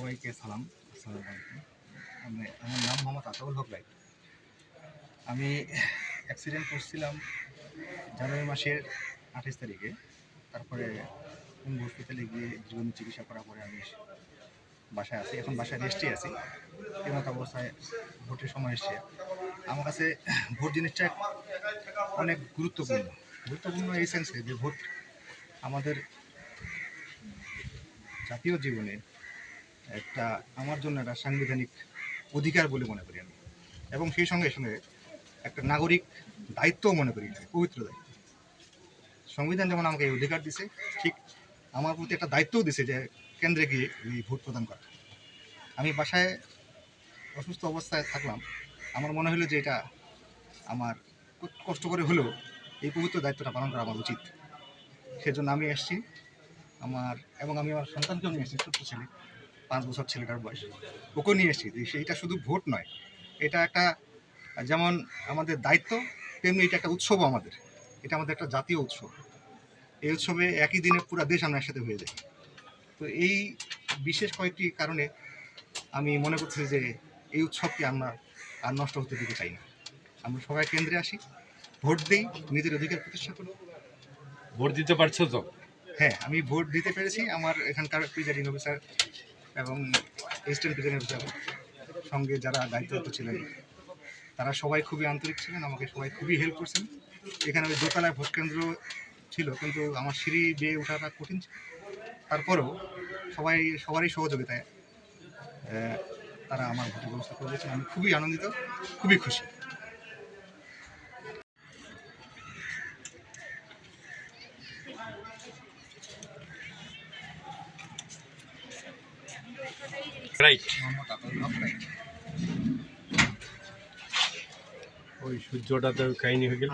সবাইকে সালাম, আসসালামু আলাইকুম। আমি, আমার নাম মোহাম্মদ আতাউল হক রায় আমি অ্যাক্সিডেন্ট করছিলাম জানুয়ারি মাসের আঠাশ তারিখে। তারপরে হসপিটালে গিয়ে জীবন চিকিৎসা করার পরে আমি বাসায় আছি, এখন বাসায় রেস্টে আছি। এমত অবস্থায় ভোটের সময় এসছে। আমার কাছে ভোট জিনিসটা অনেক গুরুত্বপূর্ণ। গুরুত্বপূর্ণ এই সেন্সে যে ভোট আমাদের জাতীয় জীবনে একটা আমার জন্য একটা সাংবিধানিক অধিকার বলে মনে করি আমি। এবং সেই সঙ্গে সঙ্গে একটা নাগরিক দায়িত্বও মনে করি পবিত্র দায়িত্ব। সংবিধান যেমন আমাকে এই অধিকার দিছে, ঠিক আমার প্রতি একটা দায়িত্বও দিছে যে কেন্দ্রে গিয়ে এই ভোট প্রদান করা আমি বাসায় অসুস্থ অবস্থায় থাকলাম, আমার মনে হলো যে এটা আমার কষ্ট করে হলেও এই পবিত্র দায়িত্বটা পালন করা আমার উচিত। সেজন্য আমি এসেছি, আমার এবং আমি আমার সন্তানকেও নিয়ে এসেছি, ছোট্ট ছেলে। পাঁচ বছর ছেলেটার বয়স। ওকেও নিয়ে এসেছি। যে সেইটা শুধু ভোট নয় এটা একটা যেমন আমাদের দায়িত্ব তেমনি এটা একটা উৎসবও আমাদের। এটা আমাদের একটা জাতীয় উৎসব। এই উৎসবে একই দিনে পুরো দেশ আমরা একসাথে হয়ে যাই। তো এই বিশেষ কয়েকটি কারণে আমি মনে করছি যে এই উৎসবকে আমরা আর নষ্ট হতে দিতে চাই না। আমরা সবাই কেন্দ্রে আসি ভোট দিই নিজের অধিকার প্রতিষ্ঠা করি। ভোট দিতে পারছ তো? হ্যাঁ আমি ভোট দিতে পেরেছি। আমার এখানকার প্রিজাইডিং অফিসার এবং অ্যাসিস্ট্যান্ট প্রিজাইডিং অফিসার সঙ্গে যারা দায়িত্বরত ছিলেন, তারা সবাই খুবই আন্তরিক ছিলেন, আমাকে সবাই খুবই হেল্প করছেন। এখানে ওই দোতলায় ভোট কেন্দ্র ছিল, কিন্তু আমার সিঁড়ি বেয়ে ওঠাটা কঠিন ছিল। তারপরেও সবাই, সবারই সহযোগিতায় তারা আমার ভোটের ব্যবস্থা করে দিয়েছেন। আমি খুবই আনন্দিত, খুবই খুশি। রাইট। ওই সূর্যটা তো কাহিনী হয়ে গেল